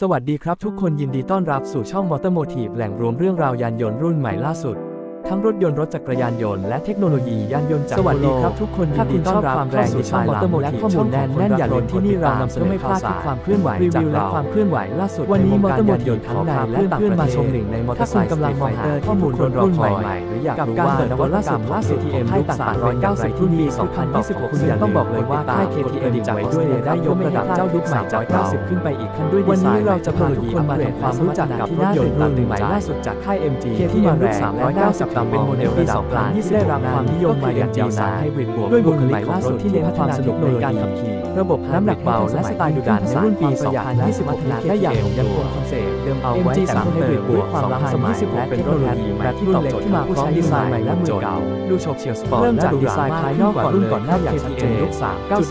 สวัสดีครับทุกคนยินดีต้อนรับสู่ช่องมอเตอร์โมทีฟแหล่งรวมเรื่องราวยานยนต์รุ่นใหม่ล่าสุด ทั้งรถยนต์รถจักรยานยนต์และเทคโนโลยียานยนต์จากสวัสดีครับทั่วโลกทุกคนถ้าคุณยินดีต้ชออนบรับความแรงในช่องมอเตอร์โมและทีฟข้อมูลแน่นแน่นอย่าลืมที่นี่เรานำเสนอไม่พลาดข่าวสารทุกความเคลื่อนไหวรีวิวจากและเราความเคลื่อนไหวล่าสุดวันนี้ในมวองเตกาอรร์โมยานทียฟนต์ทั้งในขอและและต่างเพื่อนประมาเทชศมหนึ่งในมอเตอถ้าร์ไซคุณค์กำลังมองหาข้อมูลรอคอยใหม่หรืออยากกับรู้การว่าเปิดนนวัวัตตกกรรรรมมล่าล่าสุสุดดที่ที่ M ให้ลูกต่าง390 390ที่ที่มีมี2020 2020คุณยังต้องบอกเลยว่าค่าย KTM จากไว้ไว้ด้ด้ววยยได้ได้ยยกกระระดัดับบเจ้าเจ้ายุยุคคใหใหม่ม่จาจากก90 90ขึ้นไปอีกขั้นด้วยดีวันไซนี้น์เราจะพาทุกคนมาเทคทำความรู้จักกับที่รน่าถยตื่นนต์ตาตาตื่ตื่นนใจใจล่าล่าสุสุดดจาจากกค่าค่ายย MG MG ที่ที่มามาแรแรงงและและ90 90ต่ำต่ำเป็เป็นนโมโมเดเดลลปีปี2000 2020ที่ได้รับความนิยมมาอย่างยาวนานด้วยบุคลิกของรถที่เน้นความสนุกในการขับขี่ ระบบน้ำหนักเบาและสไตล์ดุดันในรุ่นปี 2026นี้ได้อย่างยังคงคอนเซ็ปต์เดิมเอาไว้แต่เพิ่ม3ด้วยความล้ำสมัยและเป็นรุ่นแรกแบบที่ตอบโจทย์ที่มาพร้อมดีไซน์ใหม่และมือเก่าดูโฉบเฉี่ยวสปอร์ตเริ่มจากดีไซน์ภาภายยนนออกกก่ก่ออนนเลเลยยอย่างชัดเจน KTM ยุค3 90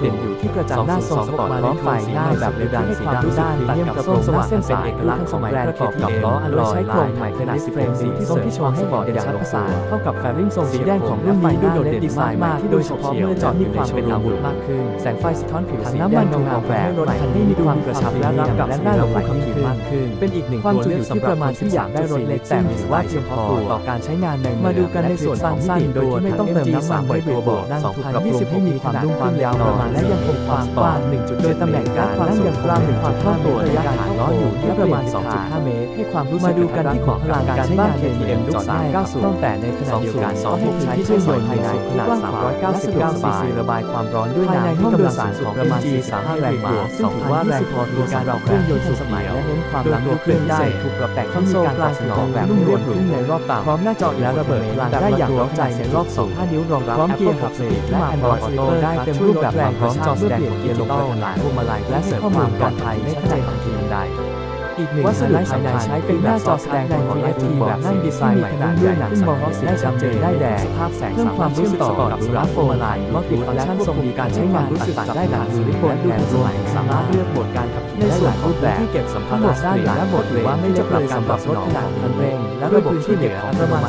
พร้อมไฟหน้าแบบเร็วดันสีดำแบบพร้อมความรู้สึกพรีเมียมกับโครงสว่างเส้นเป็นเอกลักษณ์ของแบรนด์ KTM โดยใช้โครงใหม่ขนาด10เฟรมสีที่ทรงที่โชว์ให้เห็นอย่างชัดประสานเข้ากับแฟริ่งทรงสีแดงของรุ่นนี้ดูโดดเด่นดีไซน์มากที่โดยเฉพาะเมื่อจอดมีความเป็นอาวุธมากขึ้นแสงไฟสะท้อนผิวสีน้ำมันถูกออกแบบใหม่ให้มีความกระชับและรับกับและน่าหลงไหลยิ่งขึ้นมากขึ้นเป็นอีกหนึ่งความจุอยู่ที่ประมาณที่อยากได้รถเล็กแต่มีว่าเพียงพอต่อการใช้งานในมาดูกันในส่วนของสั้นโดยที่ไม่ต้องเติมน้ำมันบ่อยตัวเบาะนั่งถูกปรับปรุงให้มีความนุ่มความยาวประมาณและยังคงความกว้าง1จุดโดยตำแหน่งการนั่งยังคงเป็นความคล่องตัวระยะฐานล้ออยู่ที่ประมาณ 2.5 เมตร ให้ความรู้สึกมาดูกันที่ของพลังการใช้งาน KTM ยุค390ตั้งแต่ในขณะเดียวกัน2ให้ใช้เครื่องยนต์ภายในขนาด399ซีซีระบายความร้อนด้วยน้ำที่กำลังสูงสุดประมาณ 45 แรงม้าซึ่งถือว่าแรงพอตัวสำหรับเครื่องยนต์สุดสมัยและเน้นความล้ำลึกขึ้นได้ถูกปรับแต่งคอนโซลกลางสนองแบบนุ่มนวลขึ้นในรอบต่ำพร้อมหน้าจอและระเบิดพลังได้อย่างเร้าใจในรอบ 2 5 นิ้วรองรับพร้อมเกียร์ขับสี่และ Android Auto ได้เต็มรูปแบบพร้อมจอแสดงผลเกียร์ลงกระทันหันพวงมาลัยและเสริมความปลอดภัยในขณะขับขี่ใด อีกหนึ่งวัสดุภายในใช้เป็นหน้าจอแสดงผลของ FT แบบนั่งดีไซน์ใหม่ขนาดใหญ่ขึ้นมองสีได้ชัดเจนได้แดงภาพแสงเพิ่มความเชื่อมต่อกับสมาร์ทโฟนลายมัลติฟังก์ชันทรงมีการใช้งานรู้สึกต่างได้หลากหลายบนแผนรวมสามารถเลือกโหมดการขับขี่ในส่วนรูปแบบที่เก็บสัมภาระด้านหลังและโหมดว่าไม่จะปรับการปรับรถขนาดคันเร่งและระบบที่เหลือประมาณ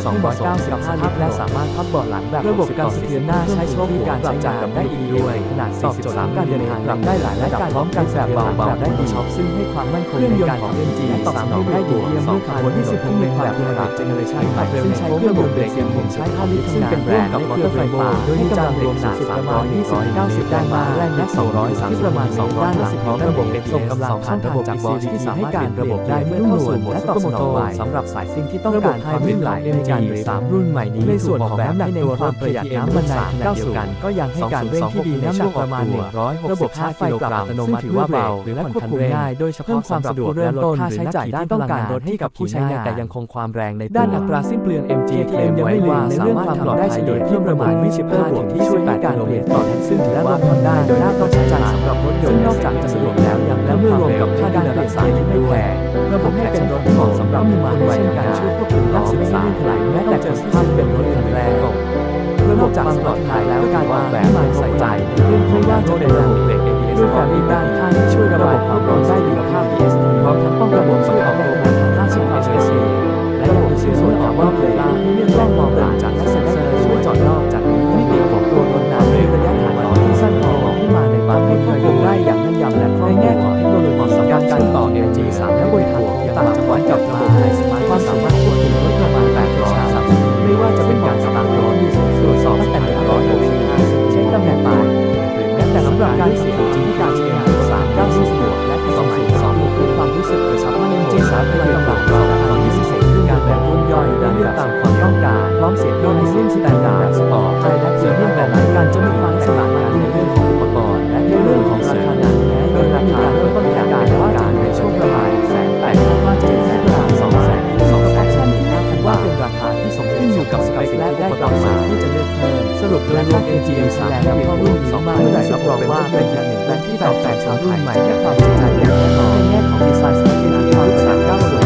295ลิตรและสามารถพับเบาะหลังแบบระบบการสะเทือนหน้าใช้โชคการใช้งานได้อีกด้วยขนาด43การเดินทางปรับได้หลายระดับพร้อมกันแบบเบาๆได้ดีช็อปซึ่งให้ความมั่นคงในการของ MG ตอบสนองได้ดีเยี่ยมเมื่อขับบนที่สุดที่มีความเป็นระดับเจเนอเรชันใหม่ซึ่งใช้เครื่องยนต์เบรกเสียงผมใช้ท่าลิฟต์ซึ่งเป็นแบรนด์กับมอเตอร์ไฟฟ้าโดยมีกำลังรวมสูงสุดประมาณ290ได้มาแรงและ230ที่ประมาณ2ด้านหลังพร้อมระบบเก็บส่งกำลังผ่านระบบ ECD ที่สามารถการระบบได้ไม่นุ่มนวลและตอบสนองไวสำหรับสายซิ่งที่ต้องการความลื่นไหลในการเบรก3รุ่นใหม่นี้ในส่วนของน้ำหนักตัวรถประหยัดน้ำมันในขณะเดียวกันก็ยังให้การเร่งที่ดีน้ำหนักประมาณ100ระบบชาร์จไฟปรับอัตโนมัติถือว่าเบาหรือและควบคุมง่ายโดยเฉพาะความสะดวกและลดค่าใช้จ่ายด้านต้องการรถให้กับผู้ใช้งานแต่ยังคงความแรงในด้านอัตราสิ้นเปลือง MG KTM ยังไม่ลืมในเรื่องความปลอดภัยโดยที่ประมาณ 25 บวกที่ช่วยในการโดเมตรต่อแท็กซึ่งถือว่าทนได้โดยน่าต้องใช้จ่ายสำหรับรถยนต์นอกจากจะสะดวกแล้วยังและเมื่อรวมกับค่าการรักษาที่ไม่แพงระบบให้เป็นรถที่เหมาะสำหรับมีมาด้วยเช่นกันช่วยควบคุมนักศึกษาถลายแม้แต่เจอสภาพเป็นรถคันแรกนอกจากความปลอดภัยแล้วการออกแบบมาใส่ใจในเรื่องไม่ว่าจะเป็นระบบเบรก ABS ด้วยการด้านข้างที่ช่วยระบายความ ในบางที่ควบคุมได้อย่างแม่นยำและคล่องในแง่ของเทคโนโลยีสำหรับการช่วยต่อ LG 3และบริการของต่าง าที่จะเลือกเพิ่มสรุปโดยรวม AGM สามแหล่งข้อมูลนี้มากเมื่อไหร่รับรองว่าเป็นอย่างหนึ่งแบรนด์ที่ตอบโจทย์ชาวรุ่นใหม่และความสนจอย่างแน่อนในแง่ของดีไซน์สเปคที่มีความสก้าวถสูง